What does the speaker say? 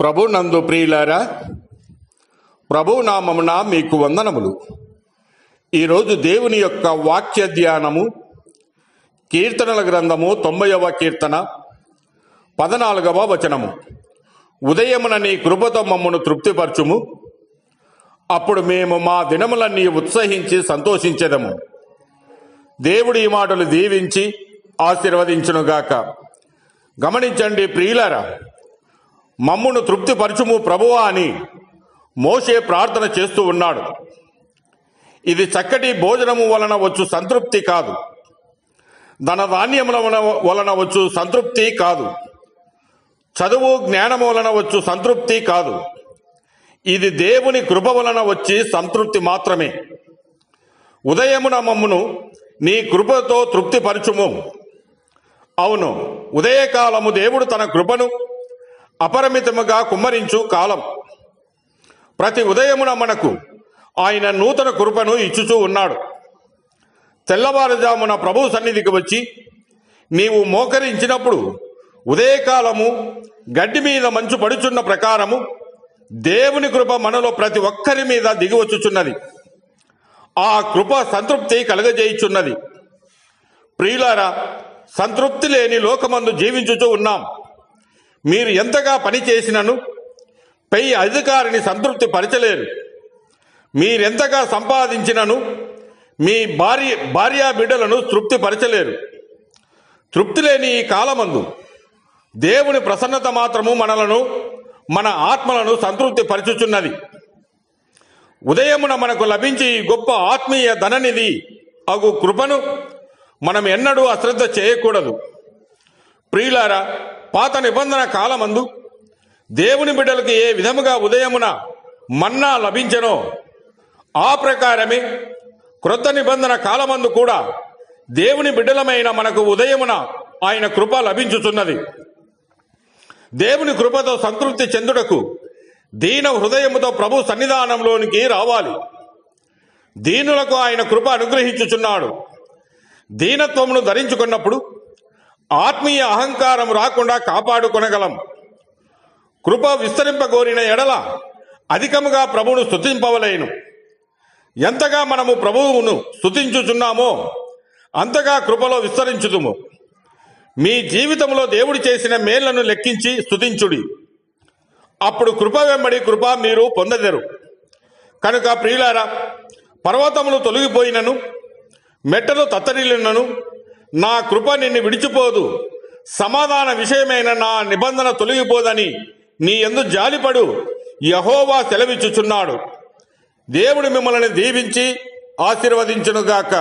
ప్రభు నందు ప్రియులారా ప్రభు నామమున మీకు వందనములు. ఈరోజు దేవుని యొక్క వాక్య ధ్యానము కీర్తనల గ్రంథము తొంభైవ కీర్తన పదనాలుగవ వచనము. ఉదయమున నీ కృపతో మమ్మను తృప్తిపరచుము. అప్పుడు మేము మా దినములన్నీ ఉత్సహించి సంతోషించెదము. దేవుడి ఈ మాటలు దీవించి ఆశీర్వదించునుగాక. గమనించండి ప్రియులారా మమ్మును తృప్తిపరచుము ప్రభువా అని మోషే ప్రార్థన చేస్తూ ఉన్నాడు. ఇది చక్కటి భోజనము వలన వచ్చు సంతృప్తి కాదు. ధనధాన్యముల వలన- వలన వచ్చు సంతృప్తి కాదు. చదువు జ్ఞానము వలన వచ్చు సంతృప్తి కాదు. ఇది దేవుని కృప వలన వచ్చి సంతృప్తి మాత్రమే. ఉదయమున మమ్మును నీ కృపతో తృప్తిపరచుము. అవును ఉదయకాలము దేవుడు తన కృపను అపరిమితముగా కుమ్మరించు కాలం. ప్రతి ఉదయమున మనకు ఆయన నూతన కృపను ఇచ్చుచూ ఉన్నాడు. తెల్లవారుజామున ప్రభు సన్నిధికి వచ్చి నీవు మోకరించినప్పుడు ఉదయకాలము గడ్డి మీద మంచు పడుచున్న ప్రకారము దేవుని కృప మనలో ప్రతి ఒక్కరి మీద దిగివచ్చుచున్నది ఆ కృప సంతృప్తి కలగజేయుచున్నది. ప్రియులారా సంతృప్తి లేని లోకమందు జీవించుచూ ఉన్నాం. మీరు ఎంతగా పని చేసినను పై అధికారిని సంతృప్తి పరచలేరు. మీరెంతగా సంపాదించినను మీ భార్య భార్యా బిడ్డలను తృప్తిపరచలేరు తృప్తి లేని ఈ కాలమందు దేవుని ప్రసన్నత మాత్రము మనలను మన ఆత్మలను సంతృప్తి పరచుచున్నది. ఉదయమున మనకు లభించి ఈ గొప్ప ఆత్మీయ ధననిధి అగు కృపను మనం ఎన్నడూ అశ్రద్ధ చేయకూడదు. ప్రియులారా పాత నిబంధన కాలమందు దేవుని బిడ్డలకు ఏ విధముగా ఉదయమున మన్నా లభించనో ఆ ప్రకారమే క్రొత్త నిబంధన కాలమందు కూడా దేవుని బిడ్డలమైన మనకు ఉదయమున ఆయన కృప లభించుచున్నది. దేవుని కృపతో సంతృప్తి చెందుటకు దీన హృదయముతో ప్రభు సన్నిధానంలోనికి రావాలి. దీనులకు ఆయన కృప అనుగ్రహించుచున్నాడు. దీనత్వమును ధరించుకున్నప్పుడు ఆత్మీయ అహంకారం రాకుండా కాపాడుకొనగలం. కృప విస్తరింపగోరిన ఎడల అధికముగా ప్రభువును స్థుతింపవలేను ఎంతగా మనము ప్రభువును స్థుతించుచున్నామో అంతగా కృపలో విస్తరించుదుము. మీ జీవితంలో దేవుడు చేసిన మేళ్ళను లెక్కించి స్థుతించుడి అప్పుడు కృప వెంబడి కృప మీరు పొందదరు. కనుక ప్రియులారా పర్వతములు తొలగిపోయినను మెట్టలు తత్తరిల్లినను నా కృప నిన్ను విడిచిపోదు. సమాధాన విషయమైన నా నిబంధన తొలగిపోదని నీ ఎందు జాలిపడు. యహోవా సెలవిచ్చుచున్నాడు. దేవుడు మిమ్మల్ని దీవించి ఆశీర్వదించునుగాక.